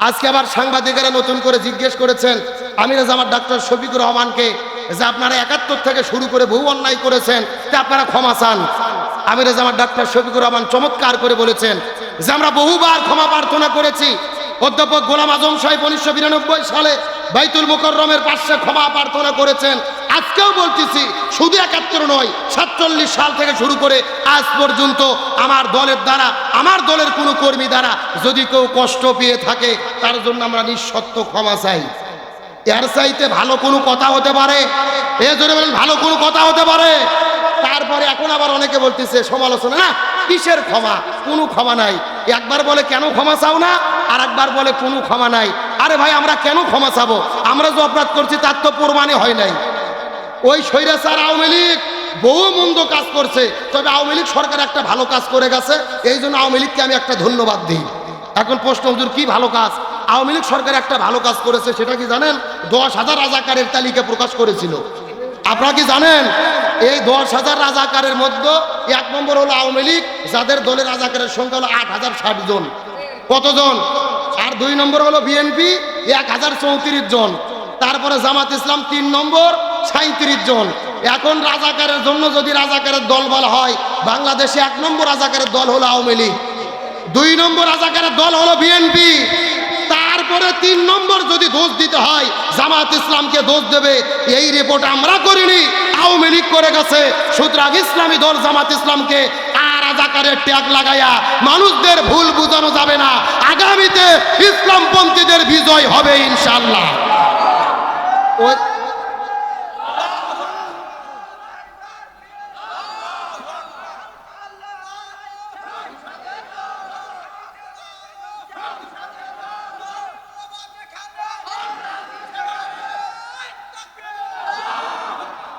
আজকে আবার সাংবাদিকেরা নতুন করে জিজ্ঞেস করেছেন আমির জামার ডাক্তার শফিকুর রহমানকে যে আপনারা একাত্তর থেকে শুরু করে বহু অন্যায় করেছেন, তা আপনারা ক্ষমা চান। আমির জামার ডাক্তার শফিকুর রহমান চমৎকার করে বলেছেন যে আমরা বহুবার ক্ষমা প্রার্থনা করেছি। অধ্যাপক গোলাম আজম সাহেব উনিশশো বিরানব্বই সালে বাইতুল মুকররমের পাশে ক্ষমা প্রার্থনা করেছেন। আজকেও বলতেছি, শুধু একাত্তর নয়, সাতচল্লিশ সাল থেকে শুরু করে আজ পর্যন্ত আমার দলের দ্বারা, আমার দলের কোনো কর্মী দ্বারা যদি কেউ কষ্ট পেয়ে থাকে, তার জন্য আমরা নিঃসত্ব ক্ষমা চাই। এর চাইতে ভালো কোনো কথা হতে পারে? এ জন্য বলেন, ভালো কোনো কথা হতে পারে? তারপরে এখন আবার অনেকে বলতেছে, সমালোচনা, না, কিসের ক্ষমা? কোনো ক্ষমা নাই। একবার বলে, কেন ক্ষমা চাও না? আর একবার বলে, কোনো ক্ষমা নাই। আরে ভাই, আমরা কেন ক্ষমা চাবো? আমরা যে অপরাধ করছি, তার তো প্রমাণই হয় নাই। ওই স্বৈরাচার আওয়ামী লীগ বহু মন্দ কাজ করছে, তবে আওয়ামী লীগ সরকার একটা ভালো কাজ করে গেছে, এই জন্য আওয়ামী লীগকে আমি একটা ধন্যবাদ দিই। এখন প্রশ্ন, হুজুর, কি ভালো কাজ? আওয়ামী লীগ সরকার একটা ভালো কাজ করেছে, সেটা কি জানেন? দশ হাজার রাজাকারের তালিকা প্রকাশ করেছিল। আপনারা কি জানেন? এই দশ হাজার রাজাকারের মধ্যে এক নম্বর হলো আওয়ামী লীগ, যাদের দলের রাজাকারের সংখ্যা হলো আট হাজার ষাট জন। কতজন? আর দুই নম্বর হলো বিএনপি, এক হাজার চৌত্রিশ জন। তারপরে জামাত ইসলাম তিন নম্বর সাঁত্রিশ জন। এখন রাজাকারের জন্য যদি রাজাকারের দল বলা হয়, বাংলাদেশে এক নম্বর রাজাকারের দল হলো আওয়ামী লীগ। দুই নম্বর রাজাকারের দল হলো বিএনপি। তারপরে তিন নম্বর যদি দোষ দিতে হয় জামাত ইসলামকে দোষ দেবে। এই রিপোর্ট আমরা করিনি। আওয়ামী লীগ করে গেছে। সুতরাং ইসলামী দল জামাত ইসলামকে আর রাজাকারের ট্যাগ লাগাইয়া মানুষদের ভুল বুঝানো যাবে না। আগামীতে ইসলামপন্থীদের বিজয় হবে ইনশাল্লাহ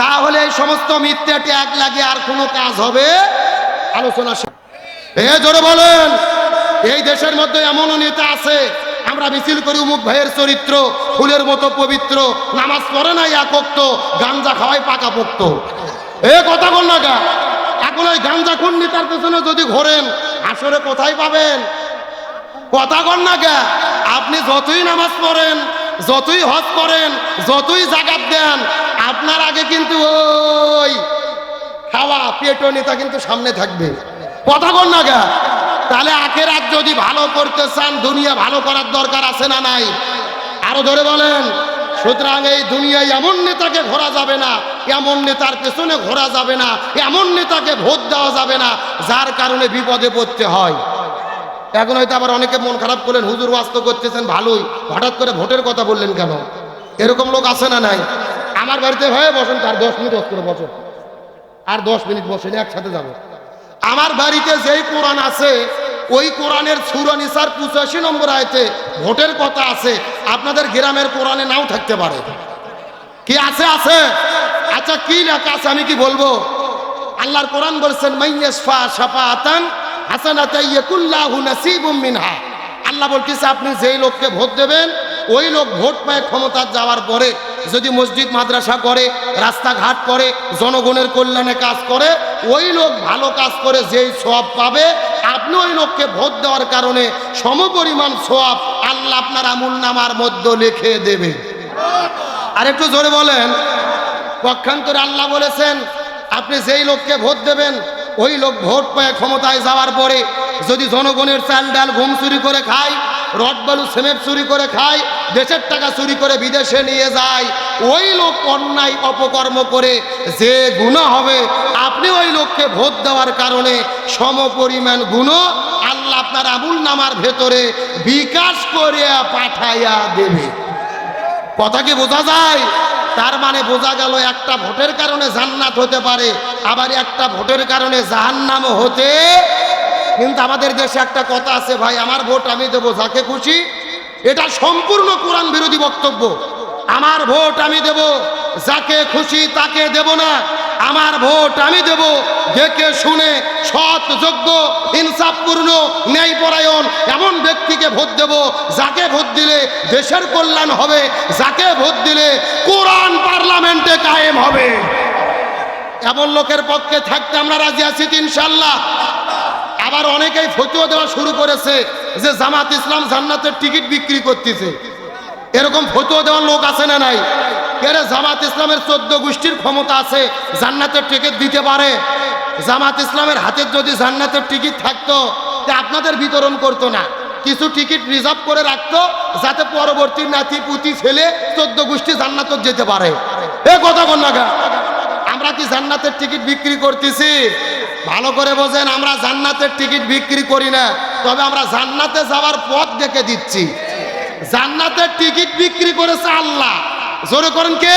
তাহলে এই সমস্ত মিথ্যে ট্যাগ লাগিয়ে আর কোনো কাজ হবে? আলোচনা। এ জোরে বলেন, এই দেশের মধ্যে এমনও নেতা আছে, আমরা মিছিল করি উমুক ভাইয়ের চরিত্র, ফুলের মতো পবিত্র, নামাজ পড়ে না একক্ত গাঞ্জা খাওয়াই পাকা পোক্ত এ কথা বল না গা, এখন ওই গাঞ্জা খুন নেতার পেছনে যদি ঘোরেন আসলে কোথায় পাবেন? কথা কন না কে আপনি যতই নামাজ পড়েন, যতই হজ করেন, যতই জাগাত দেন আপনার আগে কিন্তু ওই খাওয়া পেটো নেতা কিন্তু সামনে থাকবে। কথা কন না কে তাহলে আখের আগ যদি ভালো করতে চান, দুনিয়া ভালো করার দরকার আছে না নাই? আরও ধরে বলেন, সুতরাং এই দুনিয়ায় এমন নেতাকে ঘোরা যাবে না, এমন নেতার পেছনে ঘোরা যাবে না, এমন নেতাকে ভোট দেওয়া যাবে না, যার কারণে বিপদে পড়তে হয়। এখন হয়তো আবার অনেকে মন খারাপ করলেন, হুজুর বাস্ত করতেছেন, ভালোই। হঠাৎ করে ভোটের কথা বললেন কেন? এরকম লোক আছে না নাই? আমার বাড়িতে হয়ে বসেন, তার দশ মিনিট বস করে বসেন। আর দশ মিনিট বসেন, একসাথে যাব। আমার বাড়িতে যেই কোরআন আছে, ওই কোরআনের সুরানিসার পঁচাশি নম্বর আয়তে ভোটের কথা আছে, আপনাদের গ্রামের কোরআনে নাও থাকতে পারে। কি আছে আছে? আচ্ছা কি লেখা আছে, আমি কি বলব? আল্লাহর কোরআন বলছেন মিনহা। আল্লাহ বলতেছে, আপনি যেই লোককে ভোট দেবেন, ওই লোক ভোট পায় ক্ষমতা যাওয়ার পরে। যদি মসজিদ, মাদ্রাসা করে, রাস্তাঘাট করে, জনগণের কল্যাণে কাজ করে, ওই লোক ভালো কাজ করে, যেই সব পাবে, আপনি ওই লোককে ভোট দেওয়ার কারণে সমপরিমাণ সোয়াব আল্লাহ আপনার আমুল নামার মধ্যে লিখে দেবে। আর একটু জোরে বলেন। পক্ষান্তরে আল্লাহ বলেছেন, আপনি যেই লোককে ভোট দেবেন, ওই লোক ভোট পেয়ে ক্ষমতায় যাওয়ার পরে যদি জনগণের চাল ডাল ঘুম চুরি করে খায়, রড বালু, সিমেন্ট চুরি করে খায় দেশের টাকা চুরি করে বিদেশে নিয়ে যায়। ওই লোক অন্যায় অপকর্ম করে যে গুণা হবে, আপনি ওই লোককে ভোট দেওয়ার কারণে সমপরিমাণ গুণ আল্লাহ আপনার আমুল নামার ভেতরে বিকাশ করিয়া পাঠাইয়া দেবে। কথা কি বোঝা যায়? তার মানে বোঝা গেল একটা ভোটের কারণে জান্নাত হতে পারে, আবার একটা ভোটের কারণে জাহান্নাম হতে কিন্তু আমাদের দেশে একটা কথা আছে, ভাই, আমার ভোট আমি দেবো, যাকে খুশি এটা সম্পূর্ণ কোরআন বিরোধী বক্তব্য। আমার ভোট আমি দেব, যাকে খুশি তাকে দেব না। আমার ভোট আমি দেব, দেখে শুনে সৎ, যোগ্য, ইনসাফপূর্ণ, ন্যায়পরায়ণ এমন ব্যক্তিকে ভোট দেব, যাকে ভোট দিলে দেশের কল্যাণ হবে, যাকে ভোট দিলে কোরআন পার্লামেন্টে কায়েম হবে। এমন লোকের পক্ষে থাকতে আমরা রাজি আছি ইনশাল্লাহ আবার অনেকেই ফতুয়া দেওয়া শুরু করেছে। যে জামাত ইসলাম জান্নাতের টিকিট বিক্রি করতেছে। এরকম ফতুয়া দেওয়ার লোক আছে না নাই? এরে জামাত ইসলামের চোদ্দ গোষ্ঠীর ক্ষমতা আছে, জান্নাতের টিকিট দিতে পারে? জামাত ইসলামের হাতে যদি জান্নাতের টিকিট থাকতো, তা আপনাদের বিতরণ করতো না। কিছু টিকিট রিজার্ভ করে রাখতো, যাতে পরবর্তী নাতি, পুতি, ছেলে চোদ্দ গোষ্ঠী জান্নাত যেতে পারে। এ কথা কন না আমরা কি জান্নাতের টিকিট বিক্রি করতেছি? ভালো করে বোঝেন, আমরা জান্নাতের টিকিট বিক্রি করি না। তবে আমরা জান্নাতে যাওয়ার পথ দেখে দিচ্ছি। জান্নাতের টিকিট বিক্রি করেছে আল্লাহ। জোরে করেন কে?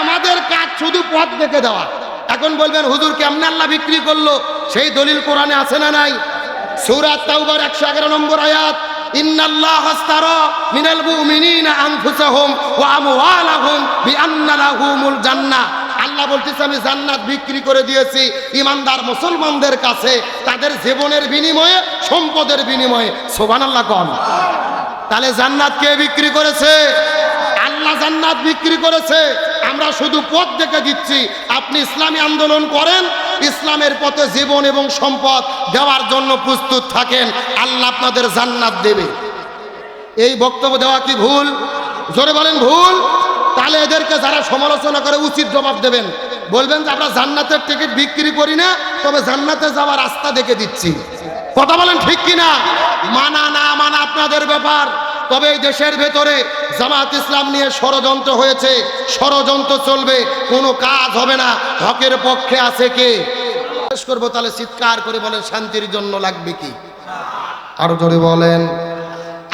আমাদের কাজ শুধু পথ দেখে দেওয়া। এখন বলবেন, হুজুর, কেমনে আল্লাহ বিক্রি করল? সেই দলিল কোরআনে আছে না নাই? সূরাত তাওবার 111 নম্বর আয়াত মিনাল মুমিনিনা আনফুসাহুম ওয়া আমওয়ালাহুম বিআন্না লাহুমুল জান্নাহ। আল্লাহ বলতেছে, আমি জান্নাত বিক্রি করে দিয়েছি ইমানদার মুসলমানদের কাছে। তাদের জীবনের বিনিময়ে, সম্পদের বিনিময়ে। সুবহানাল্লাহ কন। তাহলে জান্নাত কে বিক্রি করেছে? আল্লাহ জান্নাত বিক্রি করেছে। আমরা শুধু পথ দেখে দিচ্ছি। আপনি ইসলামী আন্দোলন করেন, ইসলামের পথে জীবন এবং সম্পদ দেওয়ার জন্য প্রস্তুত থাকেন। আল্লাহ আপনাদের জান্নাত দেবে। এই বক্তব্য দেওয়া কি ভুল? জোরে বলেন, ভুল। তাহলে এদেরকে যারা সমালোচনা করে উচিত জবাব দেবেন। বলবেন যে, আমরা জান্নাতের টিকিট বিক্রি করি না, তবে জান্নাতে যাওয়ার রাস্তা দেখে দিচ্ছি। কথা বলেন ঠিক কিনা? মানা না মানা আপনাদের ব্যাপার। তবে এই দেশের ভেতরে জামাত ইসলাম নিয়ে ষড়যন্ত্র হয়েছে, ষড়যন্ত্র চলবে, কোনো কাজ হবে না। হকের পক্ষে আছে কে? শেষ করব, তাহলে চিৎকার করে বলেন, শান্তির জন্য লাগবে কি? আরও জোরে বলেন।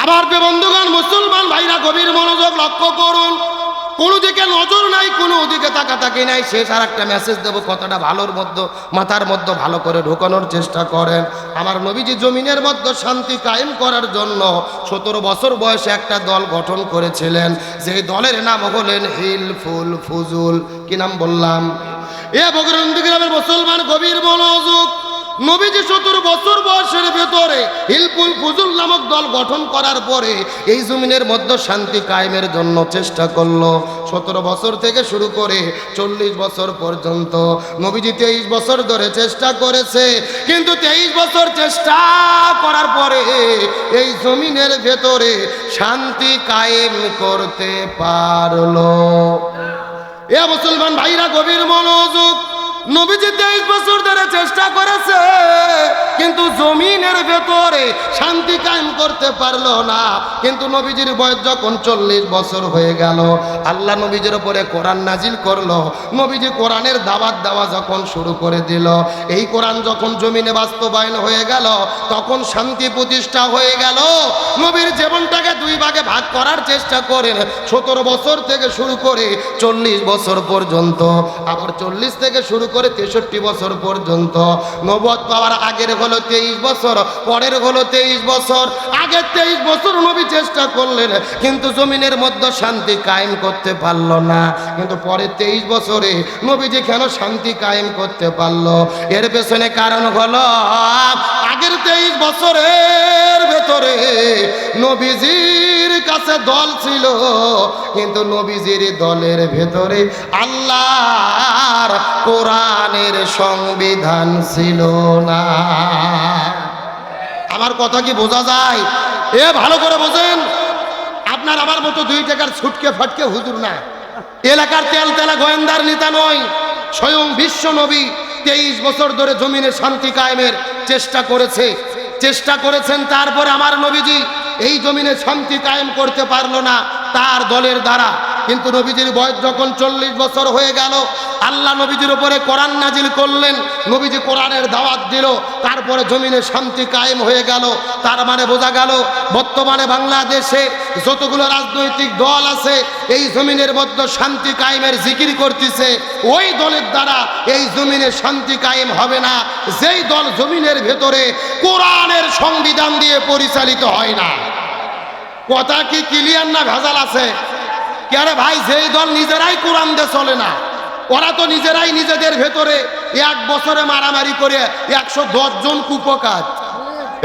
আবার বন্ধুগণ, মুসলমান ভাইরা, গভীর মনোযোগ লক্ষ্য করুন। কোনো দিকে নজর নাই, কোনো দিকে তাকাতাকি নাই। শেষ আর একটা মেসেজ দেবো, কথাটা ভালোর মধ্যে, মাথার মধ্যে ভালো করে ঢোকানোর চেষ্টা করেন। আমার নবীজি জমিনের মধ্যে শান্তি কায়েম করার জন্য সতেরো বছর বয়সে একটা দল গঠন করেছিলেন। যে দলের নাম হলেন হিল ফুল ফুজুল। কি নাম বললাম? এ বগরন্দি গ্রামের মুসলমান গভীর মনোযোগ। নবীজি সত্তর বছর বয়সের ভেতরে হিলপুল ফুজুল নামক দল গঠন করার পরে এই জমিনের মধ্যে শান্তি কায়েমের জন্য চেষ্টা করল। সতেরো বছর থেকে শুরু করে চল্লিশ বছর পর্যন্ত নবীজি তেইশ বছর ধরে চেষ্টা করেছে, কিন্তু তেইশ বছর চেষ্টা করার পরে এই জমিনের ভেতরে শান্তি কায়েম করতে পারল। এ মুসলমান ভাইরা, গভীর মনোযোগ নবীজি তেইশ বছর ধরে চেষ্টা করেছে, কিন্তু জমিনের ভেতরে শান্তি কায়েম করতে পারল না। কিন্তু নবীজির বয়স যখন চল্লিশ বছর হয়ে গেল, আল্লাহ নবীজির উপরে কোরআন নাজিল করল। নবীজি কোরআনের দাওয়াত দেওয়া যখন শুরু করে দিল, এই কোরআন যখন জমিনে বাস্তবায়ন হয়ে গেল, তখন শান্তি প্রতিষ্ঠা হয়ে গেল। নবীর জীবনটাকে দুই ভাগে ভাগ করার চেষ্টা করেন। সতেরো বছর থেকে শুরু করে চল্লিশ বছর পর্যন্ত, আবার চল্লিশ থেকে শুরু করে তেষট্টি বছর পর্যন্ত। নবদ পাওয়ার আগের হলো তেইশ বছর, পরের হলো তেইশ বছর। আগের তেইশ বছর নবী চেষ্টা করলেন, কিন্তু জমিনের মধ্যে শান্তি কায়েম করতে পারল না। কিন্তু পরে তেইশ বছরে নবীজি কেন শান্তি কায়েম করতে পারল? এর পেছনে কারণ হলো, আগের তেইশ বছরের ভেতরে নবীজির কাছে দল ছিল, কিন্তু নবীজির দলের ভেতরে আল্লাহর কোরআনের সংবিধান ছিল না। আমার কথা কি বোঝা যায়? এ, ভালো করে বোঝেন। আপনার আমার মতো দুই টাকার ছুটকে ফাটকে হুজুর না। এলাকার তেল তেলা গোয়েন্দার নেতা নয়, স্বয়ং বিশ্ব নবী তেইশ বছর ধরে জমিনে শান্তি কায়েমের চেষ্টা করেছে। চেষ্টা করেছেন, তারপরে আমার নবীজি এই জমিনে শান্তি কায়েম করতে পারল না। তার দলের দ্বারা। কিন্তু নবীজির বয়স যখন চল্লিশ বছর হয়ে গেল, আল্লাহ নবীজির উপরে কোরআন নাজিল করলেন, নবীজি কোরআনের দাওয়াত দিল, তারপরে জমিনে শান্তি কায়েম হয়ে গেল। তার মানে বোঝা গেল, বর্তমানে বাংলাদেশে যতগুলো রাজনৈতিক দল আছে, এই জমিনের মধ্যে শান্তি কায়েমের জিকির করতেছে। ওই দলের দ্বারা এই জমিনে শান্তি কায়েম হবে না। যেই দল জমিনের ভেতরে কোরআনের সংবিধান দিয়ে পরিচালিত হয় না। কথা কি ক্লিয়ার না ভেজাল আছে? কেন ভাই, যেই দল নিজেরাই কোরআন দিয়ে চলে না, ওরা তো নিজেরাই নিজেদের ভেতরে এক বছরে মারামারি করে একশো জন কুপকাজ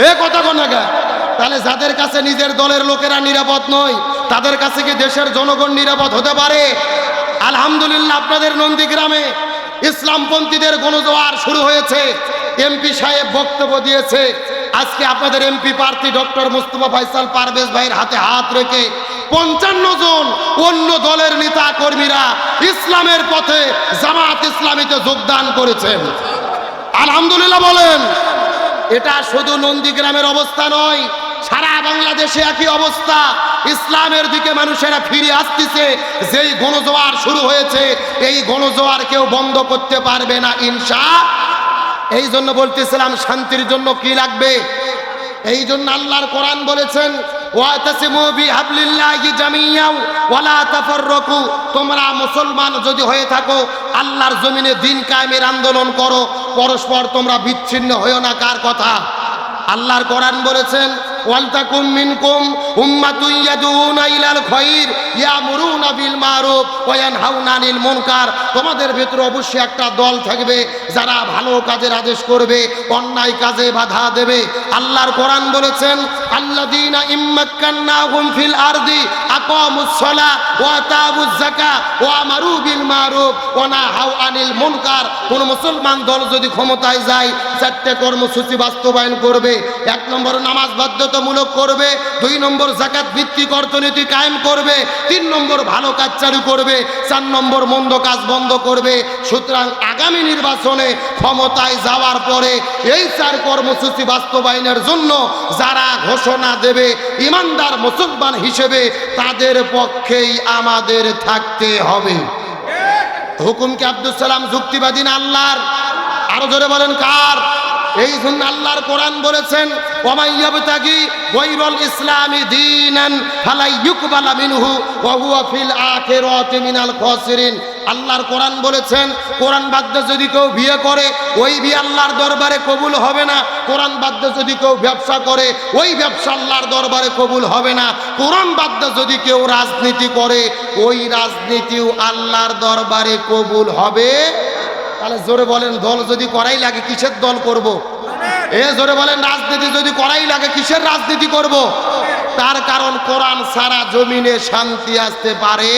এ কথা কোনাগা তাহলে যাদের কাছে নিজের দলের লোকেরা নিরাপদ নয়, তাদের কাছে কি দেশের জনগণ নিরাপদ হতে পারে? আলহামদুলিল্লাহ আপনাদের নন্দীগ্রামে ইসলামপন্থীদের গণজোয়ার শুরু হয়েছে। এমপি সাহেব বক্তব্য দিয়েছে আজকে আপনাদের এমপি প্রার্থী ডক্টর মুস্তফা ফাইসাল পারভেজ ভাইয়ের হাতে হাত রেখে পঞ্চান্ন জন অন্য দলের নেতা কর্মীরা ইসলামের পথে জামাত ইসলামীতে যোগদান করেছেন। আলহামদুলিল্লাহ বলেন, এটা শুধু নন্দীগ্রামের অবস্থা নয়, সারা বাংলাদেশে একই অবস্থা। ইসলামের দিকে মানুষেরা ফিরে আসতেছে, যেই গণজোয়ার শুরু হয়েছে, এই গণজোয়ার কেউ বন্ধ করতে পারবে না, ইনশা এই জন্য বলতেছিলাম, শান্তির জন্য কি লাগবে? এই জন্য আল্লাহর কোরআন বলেছেন তোমরা মুসলমান যদি হয়ে থাকো, আল্লাহর জমিনে দিন কায়েমের আন্দোলন করো, পরস্পর তোমরা বিচ্ছিন্ন না। কার কথা? আল্লাহর বলেছেন ইয়ামুরুনা বিল মারুফ ওয়া ইয়ানহাউনা আনিল মুনকার। তোমাদের ভিতরে অবশ্যই একটা দল থাকবে, যারা ভালো কাজের আদেশ করবে, অন্যায় কাজে বাধা দেবে। আল্লাহর কোরআন বলেছেন, আল্লাযীনা ইম্মাক্কান্নাহুম ফিল আরদি ওয়া ওয়া বিল মারুফ ওয়া নাহাউ আনিল মুনকার। কোন মুসলমান দল যদি ক্ষমতায় যায়, চারটে কর্মসূচি বাস্তবায়ন করবে, এক নম্বর নামাজ বাধ্যতামূলক করবে, দুই নম্বর জাকাত ভিত্তিক অর্থনীতি কায়েম করবে, তিন নম্বর ভালো কাজ চালু করবে, চার নম্বর মন্দ কাজ বন্ধ করবে। সুতরাং আগামী নির্বাচনে ক্ষমতায় যাওয়ার পরে এই চার কর্মসূচি বাস্তবায়নের জন্য যারা ঘোষণা দেবে, ইমানদার মুসলমান হিসেবে তাদের পক্ষেই আমাদের থাকতে হবে। হুকুম কি আব্দুল সালাম যুক্তিবাদী না আল্লাহর? আরও জোরে বলেন কার? এই জন্য আল্লাহর কোরআন বলেছেন মিনহু আল্লাহর কোরআন বলেছেন, কোরআন বাদ্য যদি কেউ বিয়ে করে, ওই বিয়ে আল্লাহর দরবারে কবুল হবে না। কোরআন বাদ্য যদি কেউ ব্যবসা করে, ওই ব্যবসা আল্লাহর দরবারে কবুল হবে না। কোরআন বাদ্য যদি কেউ রাজনীতি করে, ওই রাজনীতিও আল্লাহর দরবারে কবুল হবে তাহলে জোরে বলেন, দল যদি করাই লাগে, কিসের দল করব। এ জোরে বলেন, রাজনীতি যদি করাই লাগে, কিসের রাজনীতি করব। তার কারণ কোরআন সারা জমিনে শান্তি আসতে পারে